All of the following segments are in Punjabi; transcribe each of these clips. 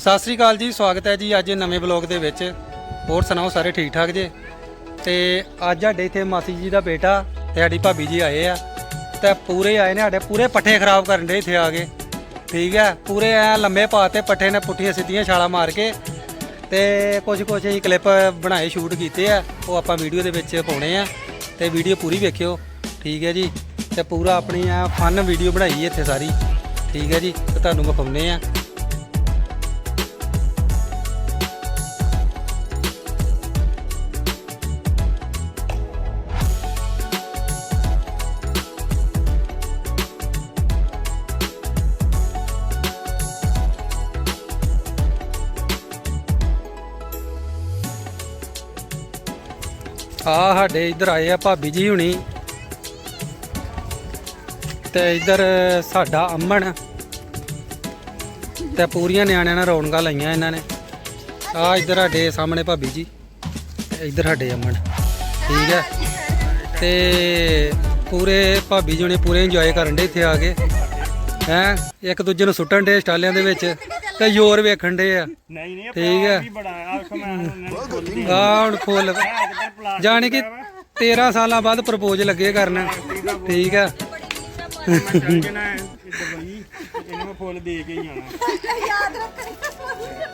ਸਤਿ ਸ੍ਰੀ ਅਕਾਲ ਜੀ, ਸਵਾਗਤ ਹੈ ਜੀ ਅੱਜ ਨਵੇਂ ਬਲੌਗ ਦੇ ਵਿੱਚ। ਹੋਰ ਸੁਣਾਓ, ਸਾਰੇ ਠੀਕ ਠਾਕ ਜੇ? ਤੇ ਅੱਜ ਸਾਡੇ ਇੱਥੇ ਮਾਸੀ ਜੀ ਦਾ ਬੇਟਾ ਤੇ ਸਾਡੀ ਭਾਬੀ ਜੀ ਆਏ ਆ। ਤੇ ਪੂਰੇ ਆਏ ਨੇ, ਸਾਡੇ ਪੂਰੇ ਪੱਠੇ ਖਰਾਬ ਕਰਨ ਦੇ ਇੱਥੇ ਆ ਕੇ। ਠੀਕ ਹੈ, ਪੂਰੇ ਐ ਲੰਮੇ ਪਾਤੇ ਪੱਠੇ ਨੇ ਪੁੱਠੀਆਂ ਸਿੱਧੀਆਂ ਛਾਲਾਂ ਮਾਰ ਕੇ। ਤੇ ਕੁਝ ਕੁਝ ਹੀ ਕਲਿੱਪ ਬਣਾਏ ਸ਼ੂਟ ਕੀਤੇ ਆ। ਉਹ ਆਪਾਂ ਵੀਡੀਓ ਦੇ ਵਿੱਚ ਪਾਉਣੇ ਆ। ਤੇ ਵੀਡੀਓ ਪੂਰੀ ਵੇਖਿਓ। ਠੀਕ ਹੈ ਜੀ, ਤੇ ਪੂਰਾ ਆਪਣੀ ਆ ਫਨ ਵੀਡੀਓ ਬਣਾਈ ਇੱਥੇ ਸਾਰੀ। ਠੀਕ ਹੈ ਜੀ, ਤੇ ਤੁਹਾਨੂੰ ਵਿਖਾਉਨੇ ਆ। ਆ ਸਾਡੇ ਇੱਧਰ ਆਏ ਆ ਭਾਬੀ ਜੀ ਹੁਣੀ। ਤੇ ਇੱਧਰ ਸਾਡਾ ਅਮਨ ਤੇ ਪੂਰੀਆਂ ਨਿਆਣਿਆਂ ਨਾਲ ਰੌਣਕਾਂ ਲਾਈਆਂ ਇਹਨਾਂ ਨੇ। ਆ ਇੱਧਰ ਸਾਡੇ ਸਾਹਮਣੇ ਭਾਬੀ ਜੀ ਤੇ ਇੱਧਰ ਸਾਡੇ ਅਮਨ। ਠੀਕ ਹੈ। ਤੇ ਪੂਰੇ ਭਾਬੀ ਜੀ ਹੁਣੀ ਪੂਰੇ ਇੰਜੋਏ ਕਰਨ ਦੇ ਇੱਥੇ ਆ ਕੇ। ਹੈ? ਇੱਕ ਦੂਜੇ ਨੂੰ ਸੁੱਟਣ ਦੇ ਸਟਾਲਿਆਂ ਦੇ ਵਿੱਚ। ਤੇ ਜ਼ੋਰ ਵੇਖਣ ਦੇ ਆ। ਨਹੀਂ ਨਹੀਂ ਠੀਕ ਹੈ ਵੀ ਬੜਾ ਬੋਲਦੀ ਆ ਹੁਣ ਫੁੱਲ ਜਾਣੀ ਕਿ 13 ਸਾਲਾਂ ਬਾਅਦ ਪ੍ਰਪੋਜ਼ ਲੱਗੇ ਕਰਨ। ਠੀਕ ਆ। ਇਹਨੂੰ ਫੁੱਲ ਦੇ ਕੇ ਹੀ ਆਣਾ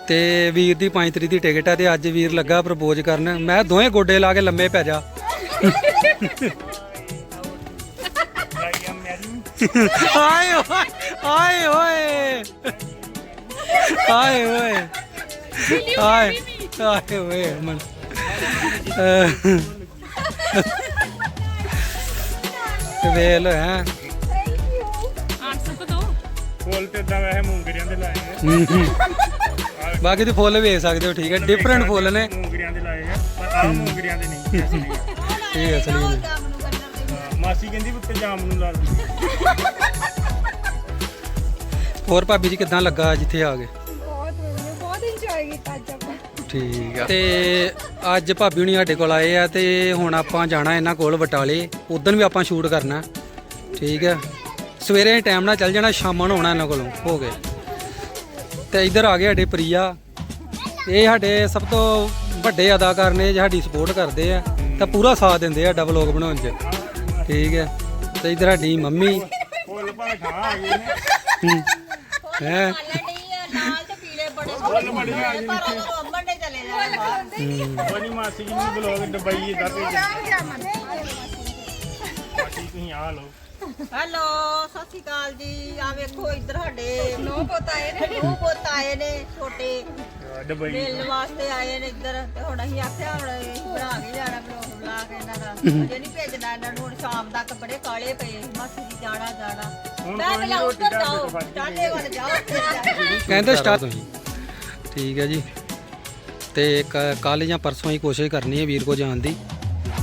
ਤੇ ਵੀਰ ਦੀ 5 ਤਰੀਕ ਦੀ ਟਿਕਟ ਆ ਤੇ ਅੱਜ ਵੀਰ ਲੱਗਾ ਪ੍ਰਪੋਜ਼ ਕਰਨ। ਮੈਂ ਦੋਵੇਂ ਗੋਡੇ ਲਾ ਕੇ ਲੰਮੇ ਪੈ ਜਾ। ਆ ਆਏ ਓਏ ਆਏ ਓਏ ਆਏ ਓਏ ਆਏ ਆਏ ਓਏ ਮਨ ਵੇਲ ਹੈ ਫੁੱਲ ਤੇ ਇਦਾਂ ਵੈਸੇ ਮੂੰਗਰੀਆਂ ਦੇ ਲਾਏ ਆ ਬਾਕੀ ਤੁਸੀਂ ਫੁੱਲ ਵੇਖ ਸਕਦੇ ਹੋ ਠੀਕ ਹੈ। ਡਿਫਰੈਂਟ ਫੁੱਲ ਨੇ। ਮੂੰਗਰੀਆਂ ਦੇ ਲਾਏ ਆ ਪਰ ਆ ਮੂੰਗਰੀਆਂ ਦੇ ਨਹੀਂ। ਇਹ ਅਸਲੀ ਨੇ। ਮਾਸੀ ਕਹਿੰਦੀ ਉੱਤੇ ਜਾਮ ਨੂੰ ਲਾ ਦੇ ਹੋਰ ਭਾਬੀ ਜੀ ਕਿਦਾਂ ਲੱਗਾ ਜਿੱਥੇ ਆ ਗਏ? ਬਹੁਤ ਵਧੀਆ ਬਹੁਤ ਇੰਜੋਏ ਕੀਤਾ ਅੱਜ ਆਪਾਂ। ਠੀਕ ਆ। ਤੇ ਅੱਜ ਭਾਬੀ ਹੁਣੀ ਸਾਡੇ ਕੋਲ ਆਏ ਆ ਤੇ ਹੁਣ ਆਪਾਂ ਜਾਣਾ ਇਹਨਾਂ ਕੋਲ ਬਟਾਲੇ। ਉਦੋਂ ਵੀ ਆਪਾਂ ਸ਼ੂਟ ਕਰਨਾ। ਠੀਕ ਹੈ ਸਵੇਰੇ ਟਾਈਮ ਨਾਲ ਚੱਲ ਜਾਣਾ ਸ਼ਾਮਾਂ ਨੂੰ ਆਉਣਾ ਇਹਨਾਂ ਕੋਲੋਂ ਹੋ ਗਏ। ਤੇ ਇੱਧਰ ਆ ਗਏ ਸਾਡੇ ਪ੍ਰਿਆ। ਇਹ ਸਾਡੇ ਸਭ ਤੋਂ ਵੱਡੇ ਅਦਾਕਾਰ ਨੇ ਸਾਡੀ ਸਪੋਰਟ ਕਰਦੇ ਆ। ਤਾਂ ਪੂਰਾ ਸਾਥ ਦਿੰਦੇ ਆ ਡਬਲ ਲੋਕ ਬਣਾਉਣ 'ਚ। ਠੀਕ ਹੈ ਤੇ ਇੱਧਰ ਸਾਡੀ ਮੰਮੀ। ਫੁੱਲ ਖਾ ਆ ਗਏ ਨੇ। ਹੈ। ਨਾਲ ਤੇ ਪੀਲੇ ਬੜੇ ਬੜੇ ਪਰ ਉਹ ਅੰਮਾ ਨੇ ਚਲੇ ਜਾਣਾ। ਬਣੀ ਮਾਸੀ ਜੀ ਨੂੰ ਬਲੌਗ ਦੁਬਈ ਦਾ ਭੇਜਿਆ ਮਾਸੀ ਤੁਸੀਂ ਆ ਲਓ। ਹੈਲੋ ਸਤਿ ਸ਼੍ਰੀ ਅਕਾਲ ਜੀ। ਆ ਵੇਖੋ ਇੱਧਰ ਸਾਡੇ ਨੋ ਪੁੱਤ ਆਏ ਨੇ ਨੋ ਪੁੱਤ ਆਏ ਨੇ ਛੋਟੇ। ਦੁਬਈ ਮਿਲਣ ਵਾਸਤੇ ਆਏ ਨੇ ਇੱਧਰ ਤੇ ਹੁਣ ਅਸੀਂ ਆਖਿਆ ਹੁਣ ਅਸੀਂ ਬਣਾ ਕੇ ਜਾਣਾ ਬਲੌਗ ਬਣਾ ਕੇ ਇਹਨਾਂ ਦਾ। ਅਜੇ ਨਹੀਂ ਭੇਜਣਾ ਇਹਨਾਂ ਨੂੰ ਹੁਣ ਸ਼ਾਮ ਤੱਕ ਬੜੇ ਕਾਲੇ ਪਏ ਮਾਸੀ ਜੀ ਜਾਣਾ ਜਾਣਾ। ਮੈਂ ਕੋਈ ਕਿਹਾ ਰੋਟੀ ਉੱਧਰ ਜਾਓ ਵੱਲ। ਕਹਿੰਦੇ ਸਟਾਰਟ ਠੀਕ ਹੈ ਜੀ। ਤੇ ਕੱਲ ਜਾਂ ਪਰਸੋਂ ਹੀ ਕੋਸ਼ਿਸ਼ ਕਰਨੀ ਹੈ ਵੀਰ ਕੋ ਜਾਣ ਦੀ।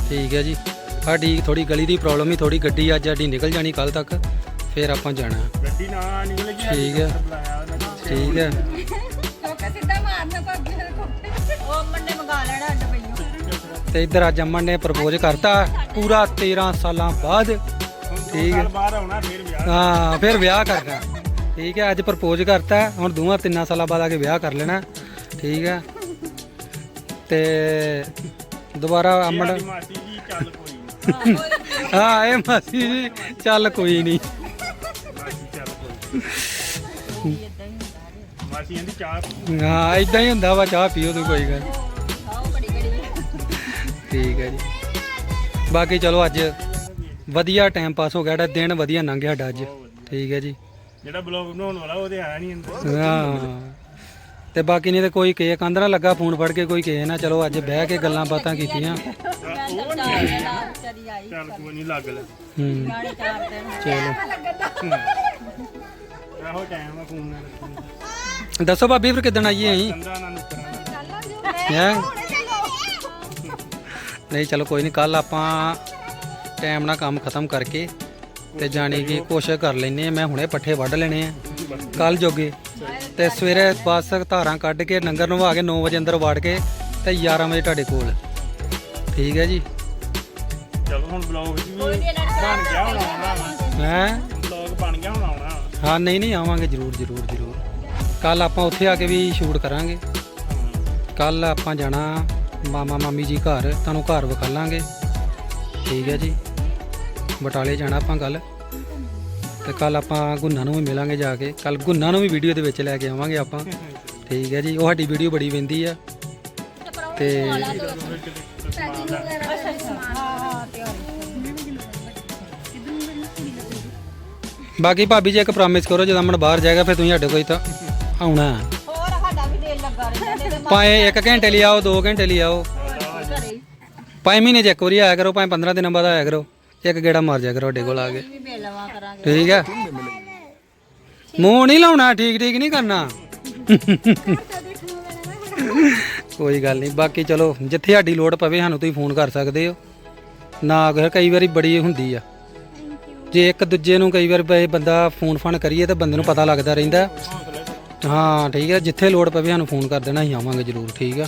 ਠੀਕ ਹੈ ਜੀ। ਸਾਡੀ ਥੋੜੀ ਗਲੀ ਦੀ ਪ੍ਰੋਬਲਮ ਹੀ ਥੋੜੀ ਗੱਡੀ ਅੱਜ ਸਾਡੀ ਨਿਕਲ ਜਾਣੀ ਕੱਲ ਤੱਕ ਫਿਰ ਆਪਾਂ ਜਾਣਾ। ਗੱਡੀ ਨਾ ਨਿਕਲੇਗੀ ਠੀਕ ਹੈ। ਠੀਕ ਹੈ। ਚੌਕਾ ਸਿੱਧਾ ਮਾਰਨਾ ਭਾਬੀ ਦੇ ਕੋਠੇ ਉਹ ਅੰਮਾ ਨੇ ਮੰਗਾ ਲੈਣਾ ਅੱਡ ਪਈਓ ਤੇ ਇੱਧਰ ਅੱਜ ਅਮਨ ਨੇ ਪ੍ਰਪੋਜ਼ ਕਰਤਾ ਪੂਰਾ 13 ਸਾਲਾਂ ਬਾਅਦ ਠੀਕ ਹੈ। ਬਾਹਰ ਆਉਣਾ ਫਿਰ ਵਿਆਹ ਹਾਂ ਫਿਰ ਵਿਆਹ ਕਰਨਾ। ਠੀਕ ਹੈ ਅੱਜ ਪ੍ਰਪੋਜ਼ ਕਰਤਾ ਹੁਣ ਦੋਵਾਂ ਤਿੰਨਾਂ ਸਾਲਾਂ ਬਾਅਦ ਆ ਕੇ ਵਿਆਹ ਕਰ ਲੈਣਾ। ਠੀਕ ਹੈ। ਤੇ ਦੁਬਾਰਾ ਅਮਨ ਮਾਸੀ ਜੀ ਚੱਲ ਕੋਈ ਨੀ। ਹਾਂ ਇਹ ਮਾਸੀ ਜੀ ਚੱਲ ਕੋਈ ਨਹੀਂ ਮਾਸੀ ਚੱਲ ਕੋਈ ਨੀ। ਮਾਸੀ ਕਹਿੰਦੀ ਚਾਹ। ਹਾਂ ਇਦਾਂ ਹੀ ਹੁੰਦਾ ਵਾ ਚਾਹ ਪੀਓ ਤੂੰ ਕੋਈ ਗੱਲ ਠੀਕ ਹੈ ਜੀ। ਬਾਕੀ ਚਲੋ ਅੱਜ ਵਧੀਆ ਟਾਈਮ ਪਾਸ ਹੋ ਗਿਆ ਸਾਡਾ ਦਿਨ ਵਧੀਆ ਲੰਘਿਆ ਸਾਡਾ ਅੱਜ। ਠੀਕ ਹੈ ਜੀ। ਜਿਹੜਾ ਬਲੌਗ ਬਣਾਉਣ ਵਾਲਾ ਉਹਦੇ ਆਇਆ ਨਹੀਂ ਅੰਦਰ। ਹਾਂ। ਤੇ ਬਾਕੀ ਨਹੀਂ ਤੇ ਕੋਈ ਕੇ ਕੰਧ ਲੱਗਾ ਫੋਨ ਫੜ ਕੇ ਕੋਈ ਕੇ ਨਾ ਚਲੋ ਅੱਜ ਬਹਿ ਕੇ ਗੱਲਾਂ ਬਾਤਾਂ ਕੀਤੀਆਂ। ਉਹ ਨਹੀਂ ਚਾਰ ਦਿਨ ਆ ਵਿਚਾਰੀ ਆਈ ਚੱਲ ਕੋਈ ਨਹੀਂ ਲੱਗ ਲੈ। ਹੂੰ। ਗਾਣੇ ਚਾਰ ਦਿਨ ਚਲੋ। ਇਹੋ ਟਾਈਮ ਆ ਫੋਨ ਨਾਲ। ਰੱਖਣ ਦੱਸੋ ਭਾਬੀ ਫਿਰ ਕਿਦਣ ਆਈਏ ਅਸੀਂ? ਕੰਦਾ ਹੈ? ਨਹੀਂ ਚਲੋ ਕੋਈ ਨਹੀਂ ਕੱਲ ਆਪਾਂ ਟਾਈਮ ਨਾਲ ਕੰਮ ਖਤਮ ਕਰਕੇ ਤੇ ਜਾਣੀ ਕਿ ਕੋਸ਼ਿਸ਼ ਕਰ ਲੈਨੇ ਆ ਮੈਂ ਹੁਣੇ ਪੱਠੇ ਵੱਢ ਲੈਣੇ ਆ ਕੱਲ ਜੋਗੇ। ਤੇ ਸਵੇਰੇ ਬੱਸ ਧਾਰਾਂ ਕੱਢ ਕੇ ਨੰਗਰ ਨਵਾ ਕੇ 9 ਵਜੇ ਅੰਦਰ ਵੜ ਕੇ ਤੇ 11 ਵਜੇ ਤੁਹਾਡੇ ਕੋਲ। ਠੀਕ ਹੈ ਜੀ? ਚਲੋ ਹੁਣ ਬਲੌਗ ਵੀ ਬਣ ਗਿਆ ਹੁਣ। ਆਉਣਾ ਹੈ? ਬਲੌਗ ਬਣ ਗਿਆ ਹੁਣ ਆਉਣਾ ਹਾਂ ਨਹੀਂ ਨਹੀਂ ਆਵਾਂਗੇ ਜਰੂਰ ਜਰੂਰ ਜਰੂਰ। ਕੱਲ ਆਪਾਂ ਉੱਥੇ ਆ ਕੇ ਵੀ ਸ਼ੂਟ ਕਰਾਂਗੇ। ਕੱਲ ਆਪਾਂ ਜਾਣਾ ਮਾਮਾ ਮਾਮੀ ਜੀ ਘਰ ਤੁਹਾਨੂੰ ਘਰ ਵਿਖਾਲਾਂਗੇ। ਠੀਕ ਹੈ ਜੀ? ਬਟਾਲੇ ਜਾਣਾ ਆਪਾਂ ਕੱਲ ਤੇ ਕੱਲ ਆਪਾਂ ਗੁੰਨਾ ਨੂੰ ਵੀ ਮਿਲਾਂਗੇ ਜਾ ਕੇ। ਕੱਲ ਗੁੰਨਾ ਨੂੰ ਵੀ ਵੀਡੀਓ ਦੇ ਵਿੱਚ ਲੈ ਕੇ ਆਵਾਂਗੇ ਆਪਾਂ। ਠੀਕ ਹੈ ਜੀ, ਉਹ ਸਾਡੀ ਵੀਡੀਓ ਬੜੀ ਵੰਦੀ ਆ। ਤੇ ਬਾਕੀ ਭਾਬੀ ਜੀ ਇੱਕ ਪ੍ਰੋਮਿਸ ਕਰੋ, ਜਦੋਂ ਮਨ ਬਾਹਰ ਜਾਏਗਾ, ਫਿਰ ਤੁਸੀਂ ਸਾਡੇ ਕੋਈ ਤਾਂ ਆਉਣਾ। ਹੋਰ ਸਾਡਾ ਵੀ ਦਿਲ ਲੱਗਾ ਰਹਿੰਦਾ ਭਾਵੇਂ 1 ਘੰਟੇ ਲਈ ਆਓ 2 ਘੰਟੇ ਲਈ ਆਓ। ਭਾਵੇਂ ਮਹੀਨੇ 'ਚ ਇੱਕ ਵਾਰੀ ਆਇਆ ਕਰੋ, ਭਾਵੇਂ 15 ਦਿਨਾਂ ਬਾਅਦ ਆਇਆ ਕਰੋ। ਇੱਕ ਗੇੜਾ ਮਾਰ ਜਾ ਕਰੋ ਸਾਡੇ ਕੋਲ ਆ ਕੇ। ਵੀ ਕਰਾਂਗੇ। ਠੀਕ ਹੈ ਮੂੰਹ ਨਹੀਂ ਲਾਉਣਾ ਠੀਕ ਠੀਕ ਨਹੀਂ ਕਰਨਾ। ਕੋਈ ਗੱਲ ਨਹੀਂ ਬਾਕੀ ਚਲੋ ਜਿੱਥੇ ਸਾਡੀ ਲੋੜ ਪਵੇ ਸਾਨੂੰ ਤੁਸੀਂ ਫੋਨ ਕਰ ਸਕਦੇ ਹੋ। ਨਾ ਕੋਈ ਕਈ ਵਾਰੀ ਬੜੀ ਹੁੰਦੀ ਆ। ਜੇ ਇੱਕ ਦੂਜੇ ਨੂੰ ਕਈ ਵਾਰ ਬਈ ਬੰਦਾ ਫੋਨ ਫਾਨ ਕਰੀਏ ਤਾਂ ਬੰਦੇ ਨੂੰ ਪਤਾ ਲੱਗਦਾ ਰਹਿੰਦਾ। ਹਾਂ ਠੀਕ ਹੈ ਜਿੱਥੇ ਲੋੜ ਪਵੇ ਸਾਨੂੰ ਫੋਨ ਕਰ ਦੇਣਾ ਅਸੀਂ ਆਵਾਂਗੇ ਜ਼ਰੂਰ ਠੀਕ ਆ।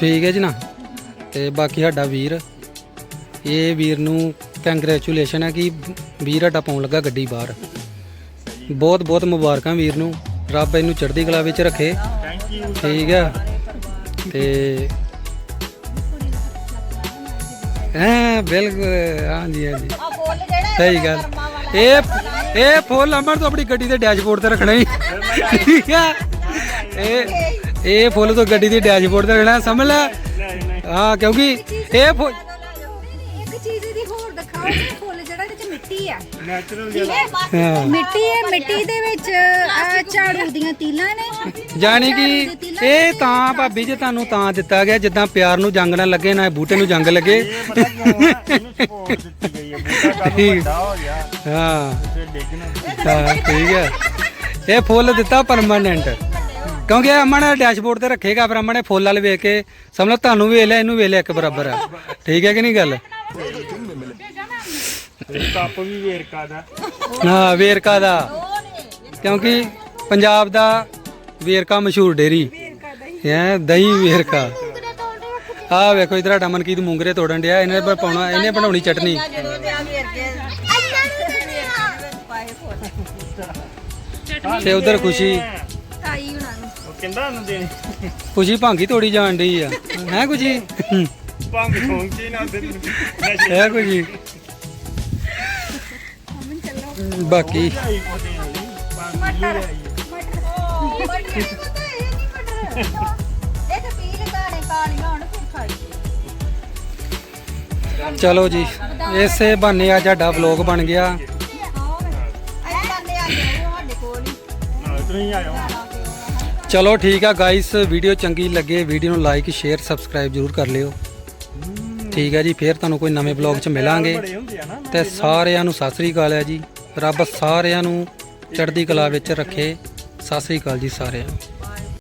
ਠੀਕ ਹੈ ਜੀ ਨਾ। ਤੇ ਬਾਕੀ ਸਾਡਾ ਵੀਰ ਇਹ ਵੀਰ ਨੂੰ ਕੰਗ੍ਰੈਚੁਲੇਸ਼ਨ ਹੈ ਕਿ ਵੀਰ ਸਾਡਾ ਪਾਉਣ ਲੱਗਾ ਗੱਡੀ ਬਾਹਰ। ਬਹੁਤ ਬਹੁਤ ਮੁਬਾਰਕਾਂ ਵੀਰ ਨੂੰ। ਰੱਬ ਇਹਨੂੰ ਚੜ੍ਹਦੀ ਕਲਾ ਵਿੱਚ ਰੱਖੇ। ਠੀਕ ਹੈ ਤੇ ਹਾਂ ਬਿਲਕੁਲ। ਹਾਂਜੀ ਹਾਂਜੀ। ਫੁੱਲ ਸਹੀ ਗੱਲ। ਇਹ ਇਹ ਫੁੱਲ ਅਮਰ ਤੋਂ ਆਪਣੀ ਗੱਡੀ ਦੇ ਡੈਸ਼ਬੋਰਡ ਤੇ ਰੱਖਣਾ ਹੀ ਠੀਕ ਹੈ ਇਹ ਇਹ ਫੁੱਲ ਤੋਂ ਗੱਡੀ ਦੇ ਡੈਸ਼ਬੋਰਡ ਤੇ ਰੱਖਣਾ। ਸਮਝ ਲੈ? ਹਾਂ ਕਿਉਂਕਿ ਇਹ ਦਿਖਾਓ ਕਿ ਫੁੱਲ ਜਿਹੜਾ ਇਹਦੇ ਚ ਮਿੱਟੀ ਆ। ਨੈਚੁਰਲ ਹਾਂ? ਮਿੱਟੀ ਹੈ ਮਿੱਟੀ ਦੇ ਵਿੱਚ ਆਹ ਝਾੜੂ ਦੀਆਂ ਤੀਲਾਂ ਨੇ। ਜਾਣੀ ਕਿ ਇਹ ਤਾਂ ਭਾਬੀ ਜੀ ਤੁਹਾਨੂੰ ਤਾਂ ਦਿੱਤਾ ਗਿਆ ਜਿੱਦਾਂ ਪਿਆਰ ਨੂੰ ਜੰਗ ਨਾ ਲੱਗੇ ਨਾ ਬੂਟੇ ਨੂੰ ਜੰਗ ਲੱਗੇ। ਇਹ ਪਤਾ ਕਿਉਂ ਆ? ਇਹਨੂੰ ਸਪੋਰਟ ਦਿੱਤੀ ਗਈ ਹੈ ਬੂਟਾ ਕਾਫੀ ਵੱਡਾ ਹੋ ਗਿਆ। ਹਾਂ। ਫਿਰ ਡਿੱਗਣਾ ਹਾਂ ਠੀਕ ਹੈ। ਇਹ ਫੁੱਲ ਦਿੱਤਾ ਪਰਮਾਨੈਂਟ ਕਿਉਂਕਿ ਇਹ ਅਮਨ ਡੈਸ਼ਬੋਰਡ ਤੇ ਰੱਖੇਗਾ ਫਿਰ ਅਮਨ ਨੇ ਫੁੱਲ ਵਾਲੇ ਵੇਖ ਕੇ ਸਮਝ ਲਓ ਤੁਹਾਨੂੰ ਵੇਖ ਲਿਆ ਇਹਨੂੰ ਵੇਖ ਲਿਆ ਇੱਕ ਬਰਾਬਰ ਆ। ਠੀਕ ਹੈ ਕਿ ਨਹੀਂ ਗੱਲ? ਤੇ ਕੱਪ ਵੀ ਵੇਰਕਾ ਦਾ। ਹਾਂ ਵੇਰਕਾ ਦਾ। ਕਿਉਂਕਿ ਪੰਜਾਬ ਦਾ ਵੇਰਕਾ ਮਸ਼ਹੂਰ ਡੇਰੀ। ਹੈ ਦਹੀਂ ਵੇਰਕਾ। ਆ ਵੇਖੋ ਇਧਰ ਸਾਡਾ ਮਨਕੀਤ ਮੂੰਗਰੇ ਤੋੜਨ ਡਿਆ। ਇਹਨੇ ਪਰ ਪਾਉਣਾ ਇਹਨੇ ਬਣਾਉਣੀ ਚਟਨੀ। ਤੇ ਉਧਰ ਖੁਸ਼ੀ। ਤਾਈ ਹੁਣਾਂ ਨੂੰ ਉਹ ਕਹਿੰਦਾ ਉਹਨੂੰ ਦੇਣੀ ਖੁਸ਼ੀ ਭਾਂਗੀ ਤੋੜੀ ਜਾਣ ਡਈ ਆ। ਹੈ ਖੁਸ਼ੀ? ਭੰਗ ਖੋਂਚੀ ਨਾ ਦੇ ਹੈ ਖੁਸ਼ੀ? ਬਾਕੀ ਆਈ ਪੋਤੇ ਵਾਲੀ ਭੰਗ ਲਈ ਇਹ ਤੇ ਪੀਲ ਕਾਣੇ ਕਾਲੀਆਂ ਹੁਣ ਫਿਰ ਖਾਈ ਚਲੋ ਜੀ, ਇਸੇ ਬਹਾਨੇ ਆ ਸਾਡਾ ਵਲੌਗ ਬਣ ਗਿਆ। ਚਲੋ ਠੀਕ ਆ ਗਾਇਸ ਵੀਡੀਓ ਚੰਗੀ ਲੱਗੇ ਵੀਡੀਓ ਨੂੰ ਲਾਈਕ ਸ਼ੇਅਰ ਸਬਸਕ੍ਰਾਈਬ ਜਰੂਰ ਕਰ ਲਿਓ। ਠੀਕ ਹੈ ਜੀ, ਫੇਰ ਤੁਹਾਨੂੰ ਕੋਈ ਨਵੇਂ ਵਲੌਗ 'ਚ ਮਿਲਾਂਗੇ। ਬੜੇ ਤੇ ਸਾਰਿਆਂ ਨੂੰ ਸਤਿ ਸ੍ਰੀ ਅਕਾਲ ਹੈ ਜੀ। ਰੱਬ ਸਾਰਿਆਂ ਨੂੰ ਚੜ੍ਹਦੀ ਕਲਾ ਵਿੱਚ ਰੱਖੇ। ਸਤਿ ਸ੍ਰੀ ਅਕਾਲ ਜੀ ਸਾਰਿਆਂ ਨੂੰ।